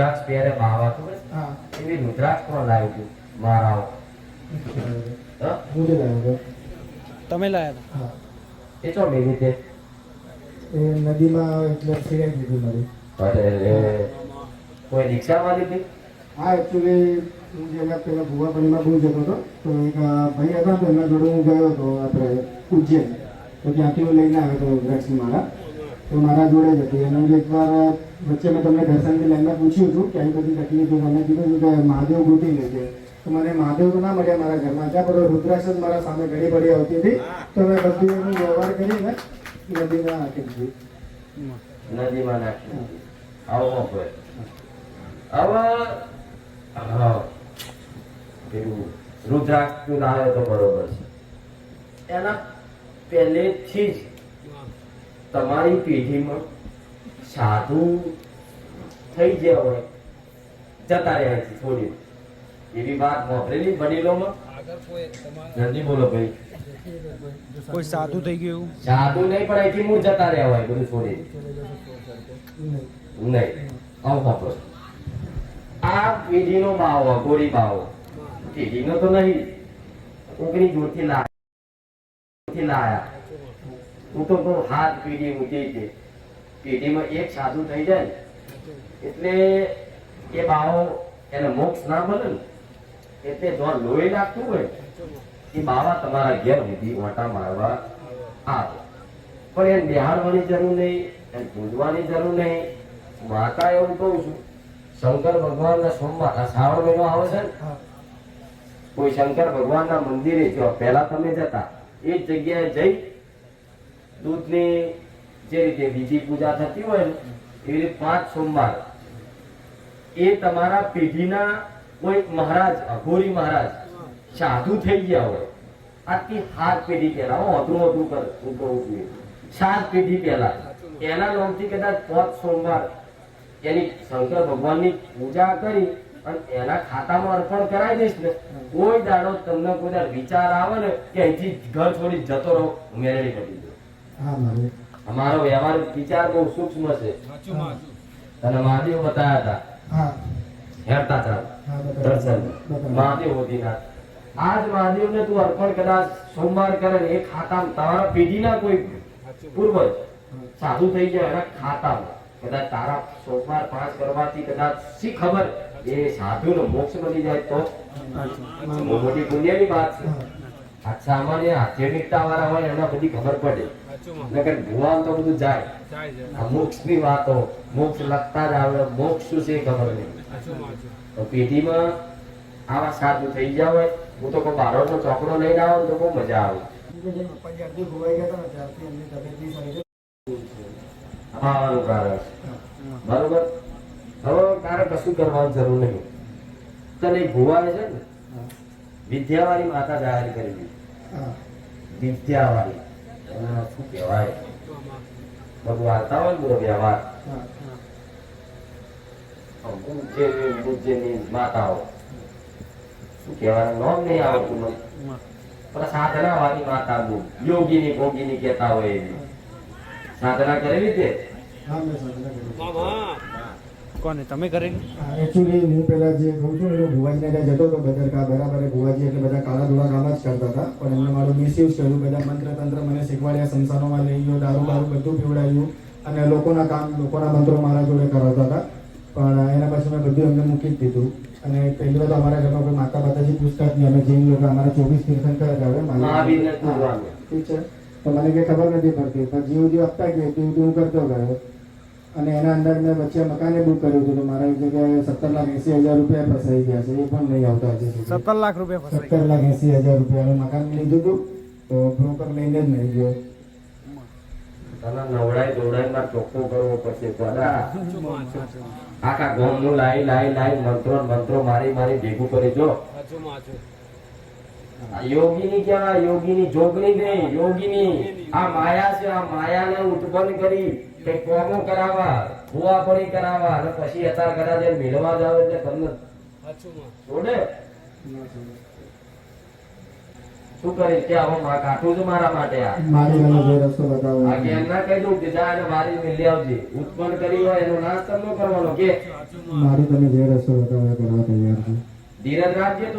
રુદ્રાક્ષ પહેરે માવા ખબર? હા. એવી રુદ્રાક્ષ કોણ લાવ્યું હતું મારાઓ. લાવ્યો તમે લાયા હા. એ તે એ નદીમાં એટલે સિરાઈ દીધી મારી. અરે કોઈ રિક્ષામાં લીધી? હા એકચ્યુઅલી હું જેના પેલા ભુવાપણીમાં બહુ જતો હતો તો એક ભાઈ હતા તો એમના જોડે હું ગયો હતો આપણે ઉજ્જૈન તો ત્યાંથી હું લઈને આવ્યો હતો દ્રક્ષની માળા. તો મારા જોડે જ હતી. અને એકવાર વચ્ચે મેં તમને દર્શનની લાઈનમાં પૂછ્યું હતું કે આવી બધી તકલીફ મને કીધું હતું કે મહાદેવ ગોતી લેજે તો મને મહાદેવ તો ના મળ્યા મારા ઘરમાં. ત્યાં પણ રુદ્રાક્ષ મારા સામે ઘડી પડી આવતી હતી. તો મેં બધું એનું વ્યવહાર કરીને નદીમાં નાખી દીધી. નદીમાં નાખી. આવો હા. પેલું રુદ્રાક્ષ તું લાવ્યો તો બરોબર છે. એના પહેલેથી જ તમારી પેઢીમાં સાધુ થઈ ગયા હોય જતા રહ્યા છે થોડી. એવી વાત વાપરેલી વડીલોમાં જલ્દી બોલો ભાઈ. કોઈ સાધુ થઈ ગયું સાધુ નહીં પણ અહીંથી હું જતા રહ્યા હોય બધું છોડી નહીં. આવું વાપરો આ પેઢીનો બાવો ગોળી બાવો. પેઢીનો તો નહીં. કોકની જોરથી લાયા લાયા. હું તો કહું હાથ પેઢી ઊંચી છે. પેઢીમાં એક સાધુ થઈ જાય ને એટલે એ બાવો એને મોક્ષ ના મળે ને એટલે જો લોહી લાગતું હોય એ બાવા તમારા ઘેર સુધી ઓટા મારવા આવે. પણ એને નિહાળવાની જરૂર નહીં એને પૂજવાની જરૂર નહીં. માતા એવું કહું છું. શંકર ભગવાનના સોમવાર શ્રાવણ મહિનો આવે છે ને કોઈ શંકર ભગવાનના મંદિરે જો પહેલા તમે જતા એ જગ્યાએ જઈ દૂધની જે રીતે વિધિ પૂજા થતી હોય ને, એવી પાંચ સોમવાર. એ તમારા પેઢીના કોઈ મહારાજ, અઘોરી મહારાજ, સાધુ થઈ ગયા હોય આથી સાત પેઢી પહેલા, હું, અધરું અધરું કરું કહું છું સાત પેઢી પહેલા. એના નામથી કદાચ પાંચ સોમવાર એની શંકર ભગવાનની પૂજા કરી અને એના ખાતામાં અર્પણ કરાવી દઈશ ને, કોઈ દાડો તમને કોઈ વિચાર આવે ને કે અહીંથી ઘર છોડી જતો રહો મેળવી પડી ગયો હા મારું. અમારો વ્યવહાર વિચાર બહુ સૂક્ષ્મ છે. તને મહાદેવ બતાયા હતા. હા. હેરતા ચાલ દર્શન. મહાદેવ હોતીનાથ આજ મહાદેવને તું અર્પણ કદાચ સોમવાર કરે ને એ ખાતામાં તારા પેઢીના કોઈ પૂર્વજ સાધુ થઈ જાય એના ખાતામાં. કદાચ તારા સોમવાર પાંચ કરવાથી કદાચ શી ખબર? એ સાધુનો મોક્ષ બની જાય તો? મોટી પુણ્યની વાત છે. સામાન્ય આધ્યાત્મિકતા વાળા હોય એને બધી ખબર પડે. નગર ભુવાન તો બધું જાય. આ મોક્ષની વાતો મોક્ષ લખતા જ આવે મોક્ષ શું છે ખબર નહીં. તો પેઢીમાં આવા સાધુ થઈ ગયા હોય હું તો કોઈ બારોટનો ચોકડો લઈને આવો ને તો બહુ મજા આવે. ને. બરોબર? હવે તારે કશું કરવાની જરૂર નહીં. તને ભુવાએ છે ને વિદ્યાવાળી માતા જાહેર કરી દીધી. વિદ્યાવાળી. શું કહેવાય? બધું વાર્તા હોય બધો વ્યવહાર. માતાઓ. શું કહેવાય નામ નહીં આવતું પણ સાધના વાળી માતા બહુ. યોગીની ભોગીની કહેતા હોય એવી. સાધના કરેલી સાધના કરી કોને? તમે કરેલી એકચ્યુઅલી હું પહેલા જે કહું છું હું ભુવાજીને ત્યાં જતો હતો બદરકા બરાબર ભુવાજી એટલે બધા કાળા ધોળા કામ જ કરતા હતા. પણ એમને મારું મિસયુઝ કર્યું બધા મંત્ર તંત્ર મને શીખવાડ્યા સંસારોમાં લઈ ગયો દારૂ દારૂ બધું પીવડાવ્યું અને લોકોના કામ લોકોના મંત્રો મારા જોડે કરાવતા હતા. પણ એના પછી મેં બધું એમને મૂકી જ દીધું. અને પહેલી વાર અમારા ઘરમાં કોઈ માતા માતાજી પૂછતા જ નહીં. અમે જૈન લોકો અમારા ચોવીસ તીર્થંકર આવે. ઠીક છે. તો મને કઈ ખબર નથી પડતી. પણ જેવું જેવું આપતા ગયો તેવું તેવું કરતો ગયો. અને એના અંદર મેં વચ્ચે મકાને બુક કર્યું હતું તો મારા જગ્યાએ સત્તર લાખ એસી હજાર રૂપિયા ફસાઈ ગયા છે એ પણ નહીં આવતા હજી સત્તર લાખ રૂપિયા સત્તર લાખ એસી હજાર રૂપિયાનું મકાન લીધું હતું તો બ્રોકર લઈને જ નહીં ગયો. તને નવડાઈ દોડાઈમાં ચોખ્ખો કરવો પડશે આખા ગોમનું લાઈ લાઈ લાઈ મંત્રો મંત્રો મારી મારી ભેગું કરી જો. આ યોગીની ક્યાં યોગીની જોગણી નહીં યોગીની. આ માયા છે આ માયાને ઉત્પન્ન કરી કે કોમો કરાવવા ભુવાપણી કરાવવા અને પછી અત્યારે કદાચ એ મેળવા જાવ એટલે તમને છોડે શું કરીશ? કે હવે મા કાઠું છું મારા માટે આ. મારી જે રસ્તો બતાવો. આ કે એમના કહી દઉં કે જા અને મારી મેલી આવજે. ઉત્પન્ન કરી હોય એનો નાશ તમને કરવાનો. કે મારી તમે જે રસ્તો બતાવો એ કરવા તૈયાર છું. ધીરજ રાખજે તો.